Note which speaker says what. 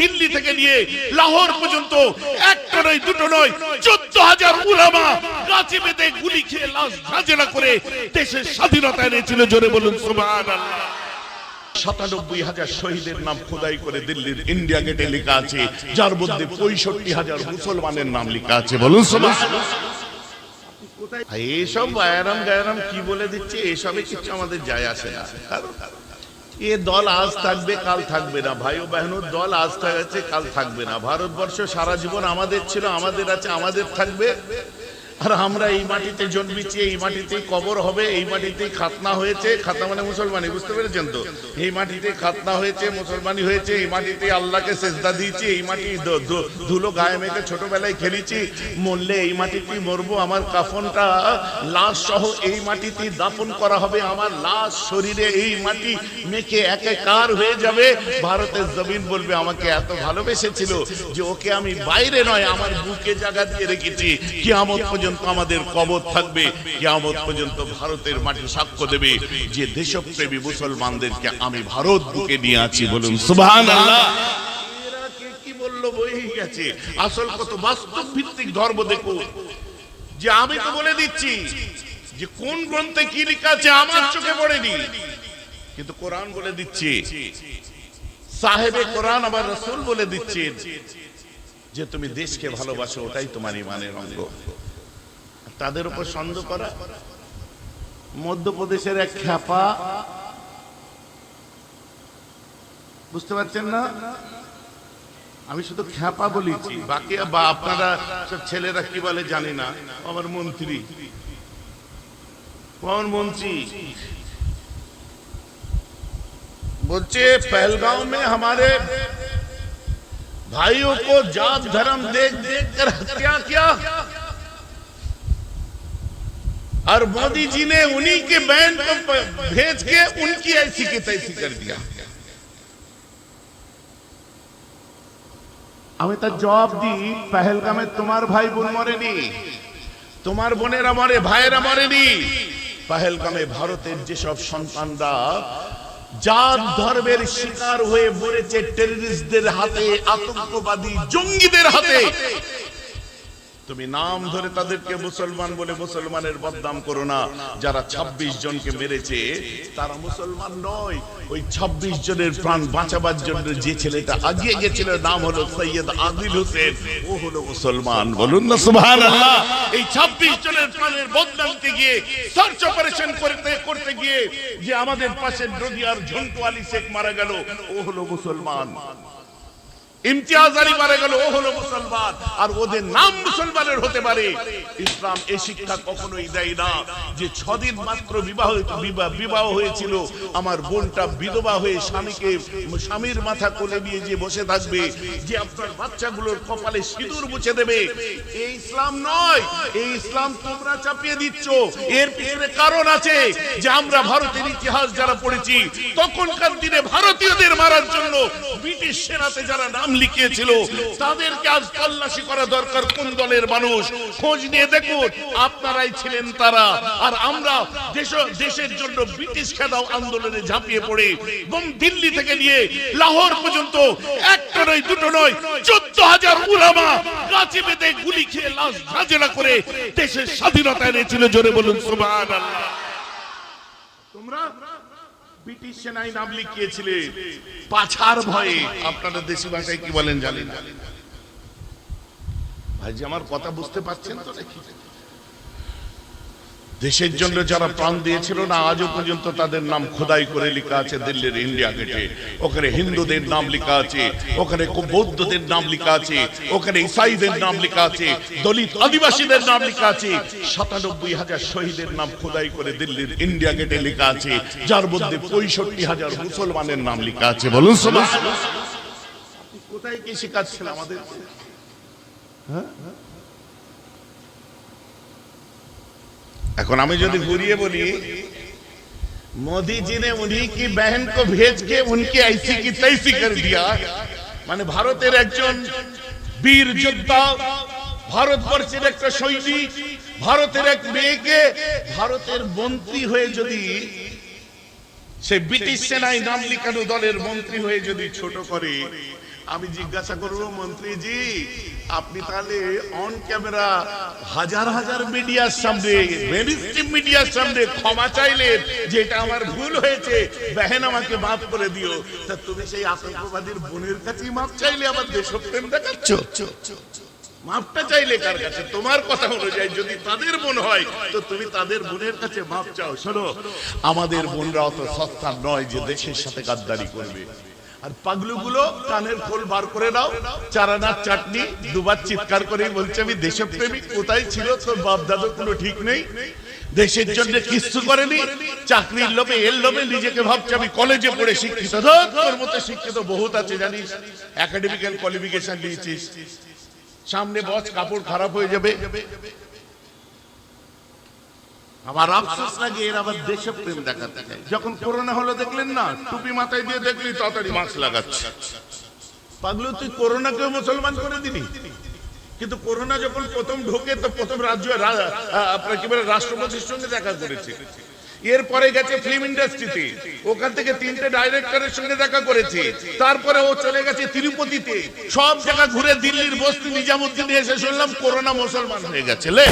Speaker 1: দিল্লি থেকে নিয়ে লাহোর পর্যন্ত। একটা নয়, দুটো নয়, চোদ্দ হাজার উলামা গাছে বেঁধে গুলি খেয়ে লাশ ঝাঁঝরা করে দেশের স্বাধীনতা এনেছিল, জোরে বলুন, সুবহানাল্লাহ। সাতানব্বই হাজার শহীদের নাম খোদাই করে দিল্লির ইন্ডিয়া গেটে লেখা আছে, যার মধ্যে পঁয়ষট্টি হাজার মুসলমানের নাম লেখা আছে, বলুন এইসব বায়ারাম কি বলে দিচ্ছে? এসবে কিছু আমাদের যায় আসে না। এ দল আজ থাকবে, কাল থাকবে না। ভাই ও বাহিনীর দল আজ থাকছে, কাল থাকবে না। ভারতবর্ষ সারা জীবন আমাদের ছিল, আমাদের আছে, আমাদের থাকবে। আর আমরা এই মাটিতে জন্মেছি, এই মাটিতেই কবর হবে, এই মাটিতেই খাতনা হয়েছে। খাতনা মানে মুসলমানি, বুঝতে পেরেছেন তো? এই মাটিতে খাতনা হয়েছে, মুসলমানি হয়েছে, এই মাটিতে আল্লাহকে সেজদা দিয়েছি, এই মাটি ধুলো গায়ে মেখে ছোটবেলায় খেলেছি। মরলে এই মাটিতেই মরবো আমার কাফনটা। লাশ সহ এই মাটিতেই দাফন করা হবে আমার লাশ শরীরে, এই মাটি মেখে একাকার হয়ে যাবে? ভারতের জমিন বলবে, আমাকে এত ভালোবেসেছিল যে ওকে আমি বাইরে নয়, আমার বুকে জায়গা দিয়ে রেখেছি। কিয়ামত পর্যন্ত আমাদের কবর থাকবে। কিয়ামত পর্যন্ত ভারতের মাটি সাক্ষ্য দেবে। যে দেশপ্রেমী মুসলমানদেরকে আমি ভারত বুকে নিয়ে আছি বলুন, সুবহানাল্লাহ। কে বলল বই গেছে। আসল কত বাস্তব ভিত্তিক ধর্ম দেখুন। যে আমি তো বলে দিচ্ছি, যে কোন গ্রন্থে কি লেখা আছে আমার চোখে পড়েনি। কিন্তু কোরআন বলে দিচ্ছে। সাহেবে কোরআন, আবার রসুল বলে দিচ্ছেন যে তুমি দেশকে ভালোবাসো, ওটাই তোমার ইমানের অঙ্গ। তাদের উপর সন্দেহ করা। মধ্যপ্রদেশের এক খ্যাপা। বুঝতে পারছেন না? আমি শুধু খ্যাপা বলেছি বাকি বা আপনারা সব ছেলেরা কি বলে জানি না। আমার মন্ত্রী। কোন মন্ত্রী। बोलचे पहलगांव में हमारे भाइयों को जात धर्म देख देख कर हत्या किया और मोदी जी ने उन्हीं के बहन को प- भेज के उनकी ऐसी की तैसी कर दिया আমি তার জবাব দিই পেহেলগামে তোমার ভাই বোন মরেনি তোমার বোনেরা মরে ভাইয়েরা মরেনি পেহেলগামে ভারতের যেসব সন্তানরা জাত ধর্মের শিকার হয়ে মরেছে টেরিস্টদের হাতে আতঙ্কবাদী জঙ্গিদের হাতে। তুমি নাম ধরে তাদেরকে মুসলমান বলে মুসলমানের বদনাম করো না। যারা ২৬ জনকে মেরেছে, তারা মুসলমান নয়। ওই ২৬ জনের প্রাণ বাঁচাবার জন্য যে ছেলেটা আগিয়ে গেছিল, নাম হলো সৈয়দ আদিল হোসেন। ও হলো মুসলমান। বলুন না, সুবহানাল্লাহ। এই ২৬ জনের প্রাণের বদনামকে গিয়ে, সার্চ অপারেশন করতে করতে গিয়ে যে আমাদের পাশে নদিয়ার ঝন্টু আলী শেখ মারা গেল, ও হলো মুসলমান। ইমতিয়াজ আলী মারা গেল, ও হলো মুসলমান। আর ওদের নাম মুসলমানের হতে পারে। ইসলাম এই শিক্ষা কখনোই দেয় না। যে ছদিন মাত্র বিবাহ- বিবাহ হয়েছিল, আমার বোনটা বিধবা হয়ে স্বামীকে, স্বামীর মাথা কোলে নিয়ে যে বসে থাকবে, যে আপনার বাচ্চাগুলোর কপালে সিঁদুর মুছে দেবে এই ইসলাম নয়। এই ইসলাম তোমরা চাপিয়ে দিচ্ছ। এর পিছনে কারণ আছে যে আমরা ভারতের ইতিহাস যারা পড়েছি, তখনকার দিনে ভারতীয়দের মারার জন্য ব্রিটিশ সেনাতে যারা নাম লিখিয়েছিল, তাদেরকে আজ তল্লাশি করা দরকার কোন দলের মানুষ? খোঁজ নিয়ে দেখুন, আপনারাই ছিলেন তারা। আর আমরা দেশ দেশের জন্য ব্রিটিশ খেদাও আন্দোলনে ঝাঁপিয়ে পড়ে। এবং দিল্লি থেকে নিয়ে লাহোর পর্যন্ত একটা নয়, দুটো নয়, চোদ্দ হাজার উলামা গাছে বেঁধে গুলি খেয়ে লাশ ঝাঁঝরা করে দেশের স্বাধীনতা এনেছিল। জোরে বলুন, সুবহানাল্লাহ। তোমরা ব্রিটিশ সেনায় নাম লিখিয়েছিলে। পাছার ভয়ে। আপনারা দেশি ভাষায় কি বলেন জানেন? ভাইজি আমার কথা বুঝতে পারছেন তো নাকি? দেশের জন্য যারা প্রাণ দিয়েছিল না আজও পর্যন্ত তাদের নাম খোদাই করে লেখা আছে দিল্লির ইন্ডিয়া গেটে। ওখানে হিন্দুদের নাম লেখা আছে ওখানে বৌদ্ধদের নাম লেখা আছে ওখানে ইসাইদের নাম লেখা আছে দলিত আদিবাসীদের নাম লেখা আছে সাতানব্বই হাজার শহীদের নাম খোদাই করে দিল্লির ইন্ডিয়া গেটে লেখা আছে যার মধ্যে পঁয়ষট্টি হাজার মুসলমানের নাম লেখা আছে। বলুন কোথায় কি শেখাচ্ছিল আমাদের এখন আমি যদি ঘুরিয়ে বলি मोदी जी ने उन्हीं की बहन को भेज के उनकी ऐसी की तैसी कर दिया মানে ভারতের একজন বীর যোদ্ধা ভারতবর্ষের একটা সৈনিক ভারতের এক মেয়েকে ভারতের মন্ত্রী হয়ে যদি সে ব্রিটিশ সেনায় নাম লিখানো দলের মন্ত্রী হয়ে যদি ছোট করে আমি জিজ্ঞাসা করব, মন্ত্রীজি, আপনি তাহলে অন ক্যামেরা হাজার হাজার মিডিয়ার সামনে মিডিয়ার সামনে ক্ষমা চাইলেন যে এটা আমার ভুল হয়েছে, বেহেন আমাকে মাফ করে দিও। তা তুমি সেই আতঙ্কবাদীর বোনের কাছেই মাফ চাইলে আমার দেশপ্রেম দেখাচ্ছ? মাপটা চাইলে কার কাছে? তোমার কথা অনুযায়ী যদি তাদের বোন হয়, তো তুমি তাদের বোনের কাছে মাপ চাও। শোনো, আমাদের বোনরা অত সস্তা নয় যে দেশের সাথে গাদ্দারি করবে। আর পাগলুগুলো কানের খোল বার করে দাও চারানার চাটনি দুবার চিৎকার করে বলছে, আমি দেশপ্রেমিক কোথায় ছিল তোর বাপ দাদুর কোনো ঠিক নেই? দেশের জন্য কিছু করেনি, চাকরির লোভে, এর লোভে নিজেকে ভাবছে, আমি কলেজে পড়ে শিক্ষিত তোর মতো শিক্ষিত বহুত আছে, জানিস? একাডেমিক্যাল কোয়ালিফিকেশন নিয়েছিস। সামনে বস, কাপড় খারাপ হয়ে যাবে। আমার আফসোস লাগে এর আবার দেশে প্রেম দেখাতে যখন করোনা হলো দেখলেন না টুপি মাথায় দিয়ে দেখলি তাড়াতাড়ি মাস্ক লাগাচ্ছে। পাগলু তুই করোনাকেও মুসলমান করে দিলি? কিন্তু করোনা যখন প্রথম ঢোকে তো প্রথম রাজ্য রা- আপনার কি বলে রাষ্ট্রপতির সঙ্গে দেখা করেছে। এরপরে গেছে ফিল্ম ইন্ডাস্ট্রিতে ওখান থেকে তিনটে ডাইরেক্টরের সঙ্গে দেখা করেছে। তারপরে ও চলে গেছে তিরুপতিতে। সব জায়গা ঘুরে দিল্লির বস্তি নিজামুদ্দিনে এসে শুনলাম করোনা মুসলমান হয়ে গেছে। লে।